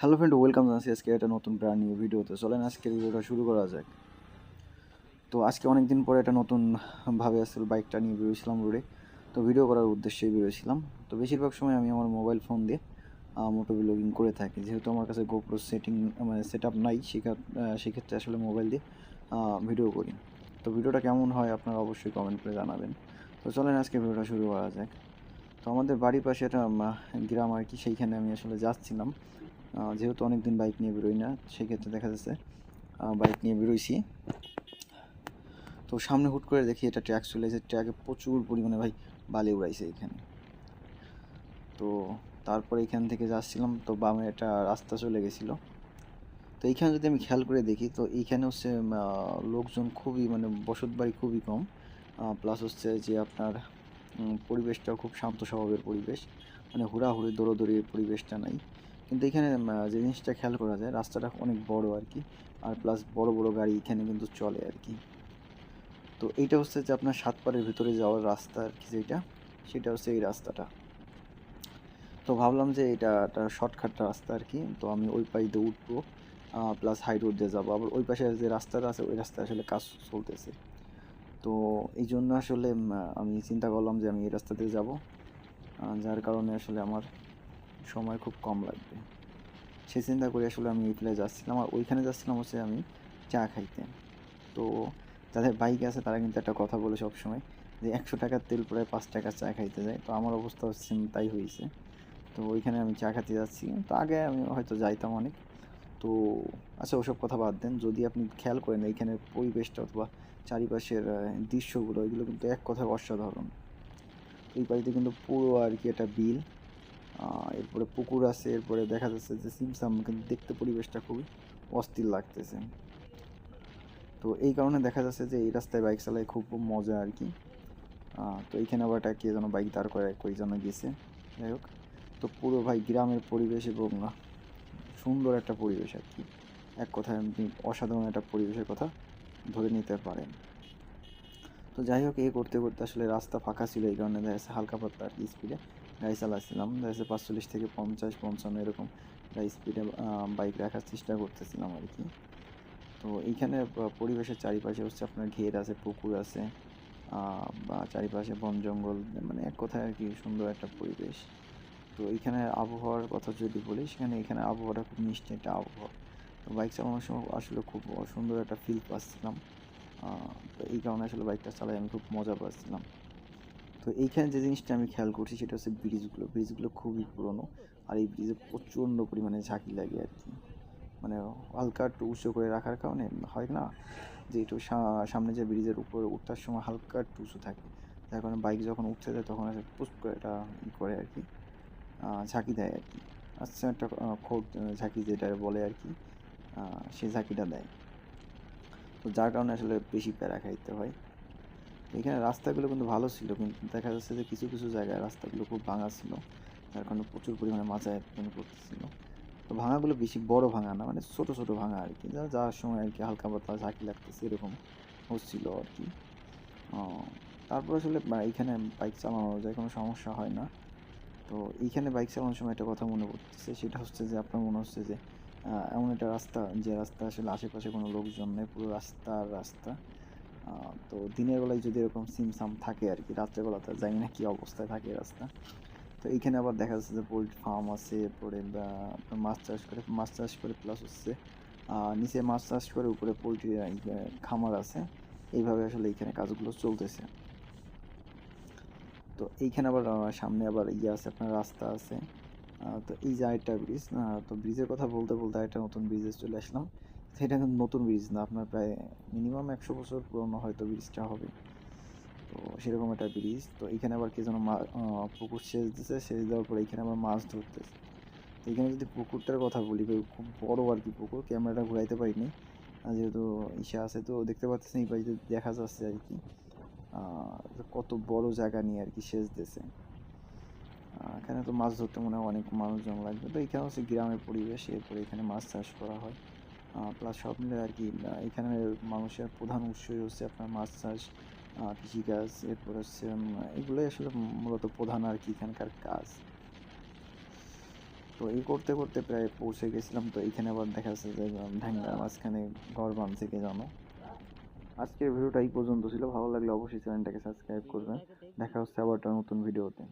Hello friend welcome জানাচ্ছি আজকে একটা নতুন ব্র্যান্ড নিউ ভিডিওতে চলেন আজকের ভিডিওটা শুরু করা যাক। তো আজকে অনেক দিন পরে একটা নতুন ভাবে আসলে বাইকটা নিয়ে বেরোছিলাম রোডে তো ভিডিও করার উদ্দেশ্যেই বেরোছিলাম তো বেশিরভাগ সময় আমি আমার মোবাইল ফোন দিয়ে মোটো ব্লগিং করে থাকি। যেহেতু আমার কাছে গোপ্রো সেটিং মানে সেট আপ নাই সেক্ষেত্রে আসলে মোবাইল দিয়ে ভিডিও করি। তো ভিডিওটা কেমন হয় আপনারা অবশ্যই কমেন্ট করে জানাবেন। তো চলেন আজকে ভিডিওটা শুরু করা যাক। তো আমাদের বাড়ির পাশে একটা গ্রাম আর কি, সেইখানে আমি আসলে যাচ্ছিলাম। যেহেতু অনেক দিন বাইক নিয়ে বেরোই না, সেক্ষেত্রে দেখা যাচ্ছে বাইক নিয়ে বেরোইছি। তো সামনে হুট করে দেখি এটা ট্র্যাক চলে এসেছে। ট্র্যাকে প্রচুর পরিমাণে ভাই বালি উড়াইছে এখানে। তো তারপরে এখান থেকে যাচ্ছিলাম, তো বামে একটা রাস্তা চলে গেছিল। তো এইখানে যদি আমি খেয়াল করে দেখি, তো এইখানে হচ্ছে লোকজন খুবই মানে বসত বাড়ি খুবই কম। প্লাস হচ্ছে যে আপনার পরিবেশটাও খুব শান্ত স্বভাবের পরিবেশ। মানে হুড়াহুড়ি, দৌড়োদৌড়ির পরিবেশটা নাই। কিন্তু এখানে যে জিনিসটা খেয়াল করা যায়, রাস্তাটা অনেক বড় আর কি। আর প্লাস বড় বড় গাড়ি এখানে কিন্তু চলে আর কি। তো এইটা হচ্ছে যে আপনার সাতপাড়ের ভিতরে যাওয়ার রাস্তা আর কি যেটা, সেটা হচ্ছে এই রাস্তাটা। তো ভাবলাম যে এটা একটা শর্টকাট রাস্তা আর কি, তো আমি ওই পাশ দিয়ে উঠবো প্লাস হাই রোড দিয়ে যাব। আবার ওই পাশে যে রাস্তাটা আছে, ওই রাস্তায় আসলে কাজ চলতেছে। তো এই জন্য আসলে আমি চিন্তা করলাম যে আমি এই রাস্তা দিয়ে যাব। যার কারণে আসলে আমার সময় খুব কম লাগবে। সে চিন্তা করে আসলে আমি প্লেয়ে যাচ্ছিলাম আর ওইখানে যাচ্ছিলাম হচ্ছে আমি চা খাইতে। তো যাদের বাইক আছে তারা কিন্তু একটা কথা বলে সবসময় যে একশো টাকার তেল প্রায় পাঁচ টাকার চা খাইতে যায়। তো আমার অবস্থা হচ্ছে তাই হয়েছে তো ওইখানে আমি চা খেতে যাচ্ছি। তো আগে আমি হয়তো যাইতাম অনেক। তো আচ্ছা ওসব কথা বাদ দেন। যদি আপনি খেয়াল করেন এইখানের পরিবেশটা অথবা চারিপাশের দৃশ্যগুলো, এগুলো কিন্তু এক কথায় অসাধারণ। এই বাড়িতে কিন্তু পুরো আর কি একটা বিল। এরপরে পুকুর আছে, এরপরে দেখা যাচ্ছে যে সিমসাম কিন্তু দেখতে পরিবেশটা খুবই অস্থির লাগতেছে। তো এই কারণে দেখা যাচ্ছে যে এই রাস্তায় বাইক চালায় খুব মজা আর কি। তো এইখানে আবার একটা কে যেন বাইক দাঁড় করে যেন গেছে। যাই হোক, তো পুরো ভাই গ্রামের পরিবেশ এবং সুন্দর একটা পরিবেশ আর কি। এক কথায় আপনি অসাধারণ একটা পরিবেশের কথা ধরে নিতে পারেন। তো যাই হোক এ করতে করতে আসলে রাস্তা ফাঁকা ছিল, এই কারণে দেখা যাচ্ছে হালকা পাতলা আর কি স্পিডে গাড়ি চালাচ্ছিলাম। দেখা যাচ্ছে পাঁচচল্লিশ থেকে পঞ্চাশ, পঞ্চান্ন এরকম স্পিডে বাইক রাখার চেষ্টা করতেছিলাম আর কি। তো এইখানে পরিবেশের চারিপাশে হচ্ছে আপনার ঘের আছে, পুকুর আছে বা চারিপাশে বন জঙ্গল মানে এক কথায় আর কি সুন্দর একটা পরিবেশ। তো এইখানে আবহাওয়ার কথা যদি বলি, সেখানে এখানে আবহাওয়াটা খুব মিষ্টি একটা আবহাওয়া। তো বাইক চালানোর সময় আসলে খুব সুন্দর একটা ফিল পাচ্ছিলাম। তো এই কারণে আসলে বাইকটা চালাই আমি খুব মজা পাচ্ছিলাম। তো এইখানে যে জিনিসটা আমি খেয়াল করছি সেটা হচ্ছে ব্রিজগুলো। ব্রিজগুলো খুবই পুরনো আর এই ব্রিজে প্রচণ্ড পরিমাণে ঝাঁকি লাগে আর কি। মানে হালকা একটু উঁচু করে রাখার কারণে হয় না যে একটু সা- সামনে যে ব্রিজের উপরে উঠার সময় হালকা একটু উঁচু থাকে। যার কারণে বাইক যখন উঠতে যায় তখন আসলে পুশ করে এটা ই করে আর কি। ঝাঁকি দেয় আর কি। আচ্ছা একটা আহ, ঝাঁকি যেটা বলে আর কি সেই ঝাঁকিটা দেয়। তো যার কারণে আসলে বেশি প্যারা খাইতে হয়। এখানে রাস্তাগুলো কিন্তু ভালো ছিল, কিন্তু দেখা যাচ্ছে যে কিছু কিছু জায়গায় রাস্তাগুলো খুব ভাঙা ছিল, যার কারণে প্রচুর পরিমাণে মাজা একদম করতেছিল। তো ভাঙাগুলো বেশি বড় ভাঙা না মানে ছোট ছোট ভাঙা আর কি। যাওয়ার সময় আর কি হালকা পাতলা ঝাঁকি লাগতেছে, এরকম হচ্ছিল আর কি। তারপর আসলে এইখানে বাইক চালানো যায়, কোনো সমস্যা হয় না। তো এইখানে বাইক চালানোর সময় একটা কথা মনে পড়তেছে, সেটা হচ্ছে যে আপনার মনে হচ্ছে যে এমন একটা রাস্তা যে রাস্তা আসলে আশেপাশে কোনো লোকজন নেই, পুরো রাস্তা। আর রাস্তা তো দিনের বেলায় যদি এরকম সিমসাম থাকে আর কি রাত্রেবেলাতে জানি না কী অবস্থায় থাকে রাস্তা। তো এইখানে আবার দেখা যাচ্ছে যে পোলট্রি ফার্ম আছে এরপরে মাছ চাষ করে, মাছ চাষ করে প্লাস হচ্ছে নিচে মাছ চাষ করে উপরে পোলট্রি খামার আছে। এইভাবে আসলে এইখানে কাজগুলো চলতেছে। তো এইখানে আবার সামনে আবার ইয়ে আছে, আপনার রাস্তা আছে। তো এই যে আরেকটা ব্রিজ তো ব্রিজের কথা বলতে বলতে একটা নতুন ব্রিজে চলে আসলাম। সেটা কিন্তু নতুন ব্রিজ না, আপনার প্রায় মিনিমাম একশো বছর পুরনো হয়তো ব্রিজটা হবে। তো সেরকম একটা ব্রিজ তো এখানে আবার কে যেন পুকুর সেচ দিতেছে সেচ দেওয়ার পরে এখানে আবার মাছ ধরতেছে। তো এখানে যদি পুকুরটার কথা বলি, ভাই, খুব বড় আর কি পুকুর, ক্যামেরাটা ঘুরাইতে পারিনি। যেহেতু ইসে আছে, তো দেখতে পাচ্ছেন এই বাড়িতে দেখা যাচ্ছে আর কি। কত বড় জায়গা নিয়ে আর কি সেচ দিয়েছে এখানে তো মাছ ধরতে মনে হয় অনেক মানুষজন লাগবে। তো এখানে হচ্ছে গ্রামের পরিবেশ, এরপরে এখানে মাছ চাষ করা হয়। প্লাস সব মিলে আর কি এখানে মানুষের প্রধান উৎসই হচ্ছে আপনার মাছ চাষ কৃষিকাজ, এরপর হচ্ছে এগুলোই আসলে মূলত প্রধান আর কি এখানকার কাজ। তো এই করতে করতে প্রায় পৌঁছে গেছিলাম, তো এখানে আবার দেখা যাচ্ছে যে ঢাঙ্গার মাঝখানে ঘর বাঁধছে কে জানো আজকের ভিডিওটা এই পর্যন্ত ছিল, ভালো লাগলে অবশ্যই চ্যানেলটাকে সাবস্ক্রাইব করবেন। দেখা হচ্ছে আবার একটা নতুন ভিডিওতে।